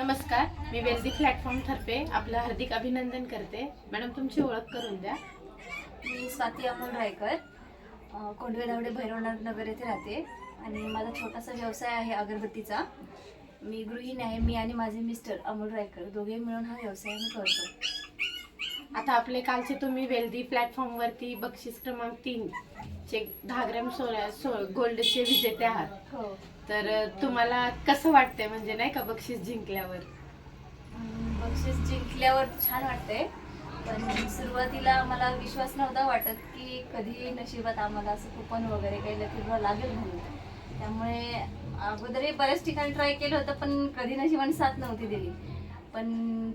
नमस्कार मी wealthy platform तर्फे आपलं हार्दिक अभिनंदन करते. मॅडम तुमची ओळख करून द्या. मी स्वाती अमोल रायकर कोंडवे धावडे भैरवनाथ नगर येथे राहते आणि माझा छोटासा व्यवसाय आहे अगरबत्तीचा. मी गृहिणी आहे मी आणि माझे मिस्टर अमोल रायकर दोघे मिळून हा व्यवसाय मी करतो. आता आपले कालचे तुम्ही वेल्दी प्लॅटफॉर्मवरती बक्षीस क्रमांक तीन चे दहा ग्रॅम सोळा सो गोल्डचे विजेते आहात. हो. तर तुम्हाला कसं वाटतंय म्हणजे नाही का बक्षीस जिंकल्यावर? बक्षीस जिंकल्यावर छान वाटतंय. पण सुरुवातीला मला विश्वास नव्हता वाटत की कधी नशिबात आम्हाला असं कुपन वगैरे काही ड्रॉ लागेल म्हणून. त्यामुळे अगोदरही बऱ्याच ठिकाणी ट्राय केलं होतं पण कधी नशिबाने साथ नव्हती दिली. पण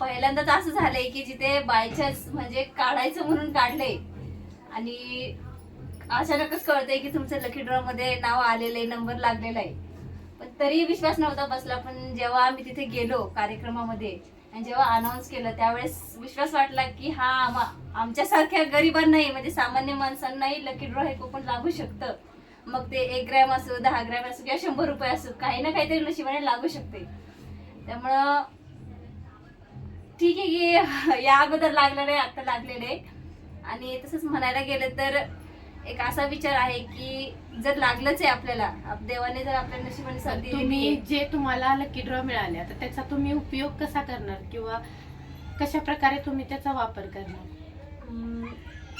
पहिल्यांदाच असं झालंय की जिथे बायचान्स म्हणजे काढायचं म्हणून काढले. आणि अचानकच कळतंय की तुमचं लकी ड्रॉ मध्ये नाव आलेलं आहे नंबर लागलेला आहे पण तरी विश्वास नव्हता बसला पण जेव्हा आम्ही तिथे गेलो कार्यक्रमामध्ये आणि जेव्हा अनाऊन्स केलं त्यावेळेस विश्वास वाटला की हा आमच्यासारख्या गरिबांनाही म्हणजे सामान्य माणसांनाही लकी ड्रॉ हे कुपन लागू शकतं. मग ते एक ग्रॅम असो दहा ग्रॅम असो किंवा शंभर रुपये असो काही ना काहीतरी नशिबाने लागू शकते. त्यामुळं ठीक आहे की या अगोदर लागलेलं आहे आता लागलेलं. आहे आणि तसंच म्हणायला गेलं तर एक असा विचार आहे की जर लागलंच आहे आपल्याला आप- देवाने जर आपल्या नशिबाने संधी तुम्ही जे तुम्हाला लकी ड्रॉ मिळाल्या तर त्याचा तुम्ही उपयोग कसा करणार? किंवा कशा प्रकारे तुम्ही त्याचा वापर करणार?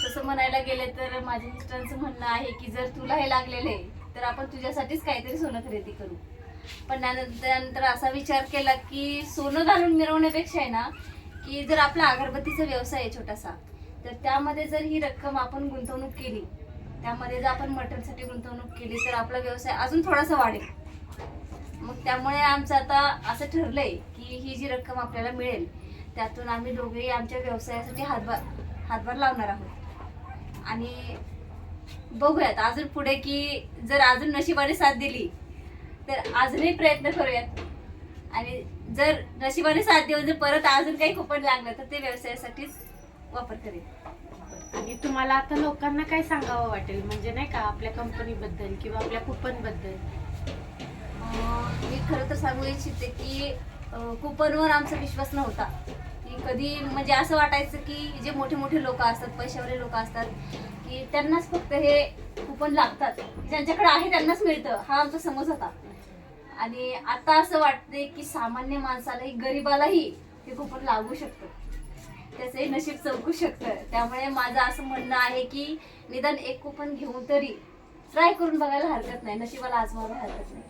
तसं म्हणायला गेले तर माझ्या मिस्टरांचं म्हणणं आहे की जर तुला हे लागलेलं आहे तर आपण तुझ्यासाठीच काहीतरी सोनं खरेदी करू. पण त्यानंतर त्यानंतर असा विचार केला की सोनं घालून मिरवण्यापेक्षा आहे ना की जर आपला अगरबत्तीचा व्यवसाय आहे छोटासा तर त्यामध्ये जर ही रक्कम आपण गुंतवणूक केली त्यामध्ये जर आपण मटनसाठी गुंतवणूक केली तर आपला व्यवसाय अजून थोडासा वाढेल. मग त्यामुळे आमचं आता असं ठरलंय की ही जी रक्कम आपल्याला मिळेल त्यातून आम्ही दोघेही आमच्या व्यवसायासाठी हातभार हातभार लावणार आहोत. आणि बघूयात अजून पुढे की जर अजून नशिबाने साथ दिली तर अजूनही प्रयत्न करूयात. आणि जर नशिबाने साथ देऊन जर परत अजून काही कुपन लागलं तर ते व्यवसायासाठीच वापर करेल आणि तुम्हाला आता लोकांना काय सांगावं वाटेल? म्हणजे नाही का आपल्या कंपनीबद्दल किंवा आपल्या कुपनबद्दल अं, मी खरं तर सांगू इच्छिते की कुपनवर आमचा विश्वास नव्हता. की कधी म्हणजे असं वाटायचं की जे मोठे मोठे लोक असतात पैशावाले लोक असतात की त्यांनाच फक्त हे कुपन लागतात. ज्यांच्याकडे आहे त्यांनाच मिळतं. हा आमचा समज होता. आणि आता असं वाटतंय की सामान्य माणसालाही गरीबालाही हे कुपन लागू शकतं. त्याचंही नशीब चौकू शकतं. त्यामुळे माझं असं म्हणणं आहे की निदान एक कुपन घेऊन तरी ट्राय करून बघायला हरकत नाही. नशिबाला आजमावायला हरकत नाही.